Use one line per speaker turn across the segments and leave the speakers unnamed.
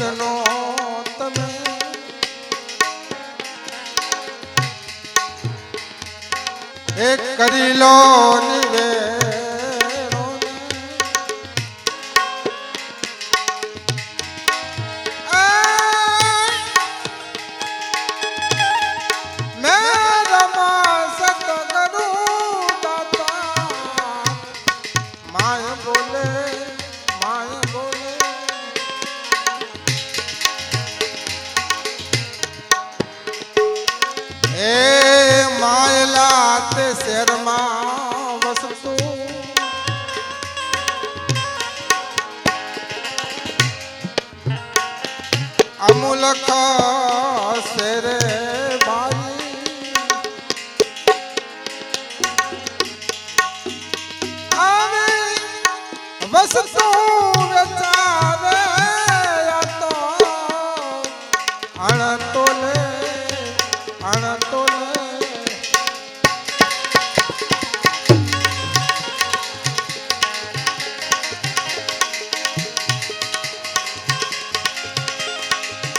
જગતનો તમે. એક કરી લો નિવેડો અમુલક શેરે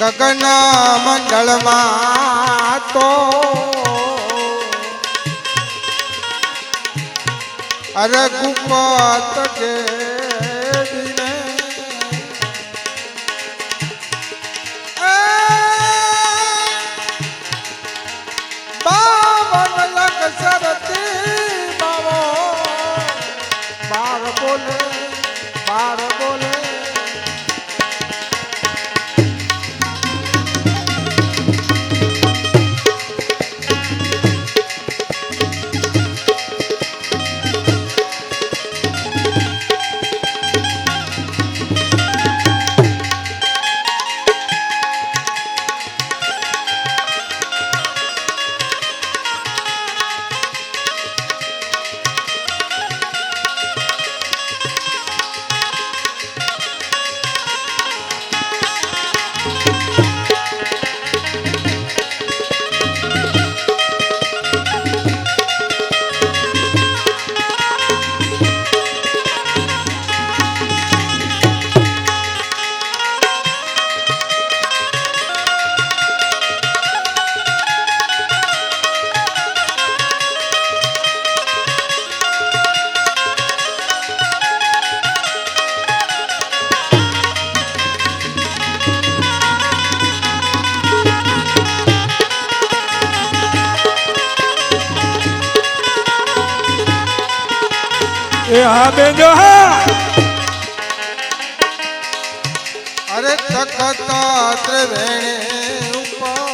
ગગન મંડળમાં તો અરે ગુપત દેવીને એ
હા બેન જો હા.
અરે તખત ત્રિવેણી ઉપર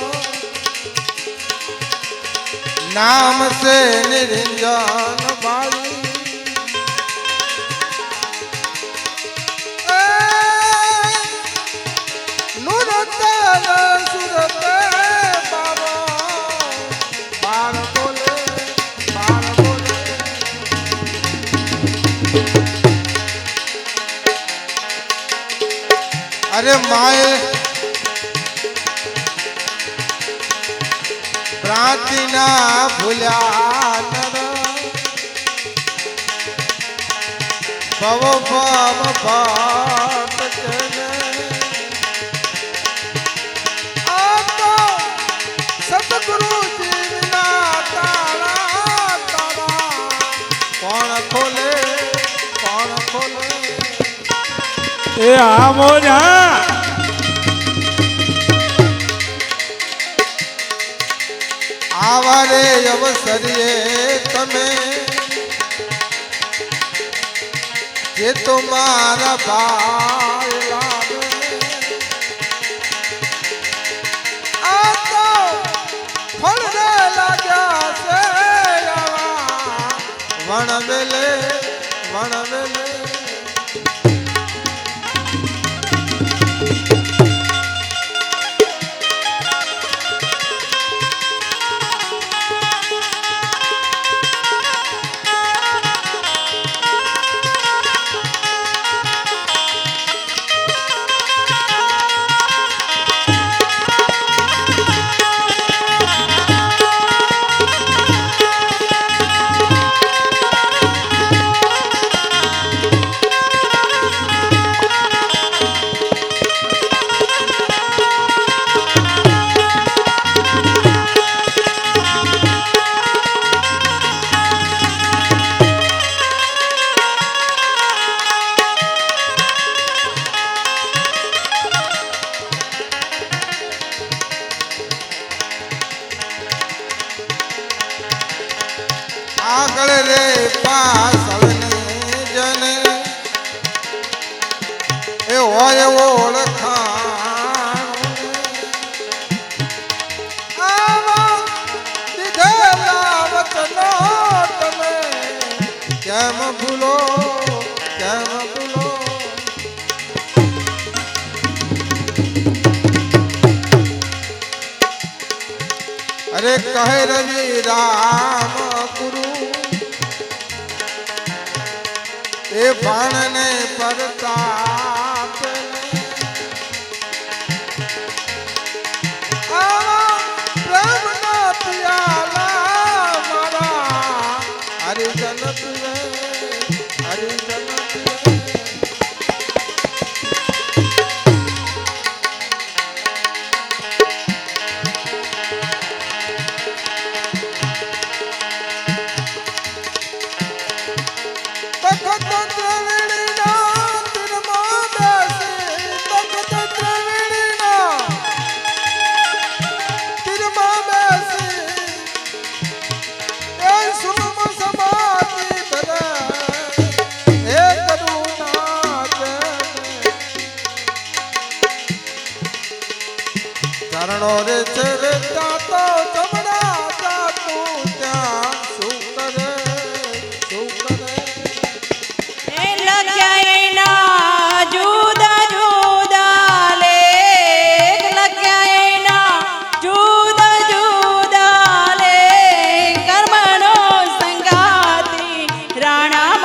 નામ સે નિરંજન બાળી. અરે માએ પ્રાચીના ભૂલ્યા પવ પવ તાળા તાળા કોણ ખોલે કોણ ખોલે
એ હા મોજ
આવારે અવસરીએ તમે. જે તો મારા ભાઈ હોય ઓળખાણ વચનો તમે કેમ ભૂલો? કેમ ભૂલો? અરે કહે રવિ રામ ગુરુ. એ બાણને ચરણો રે ચરતા તો ચમડા જાતું ત્યાં શું કરે
એ લખ્યા એના જુદા જુદા લે લખ્યા એના જુદા જુદા લે, કર્મનો સંગાતી રાણા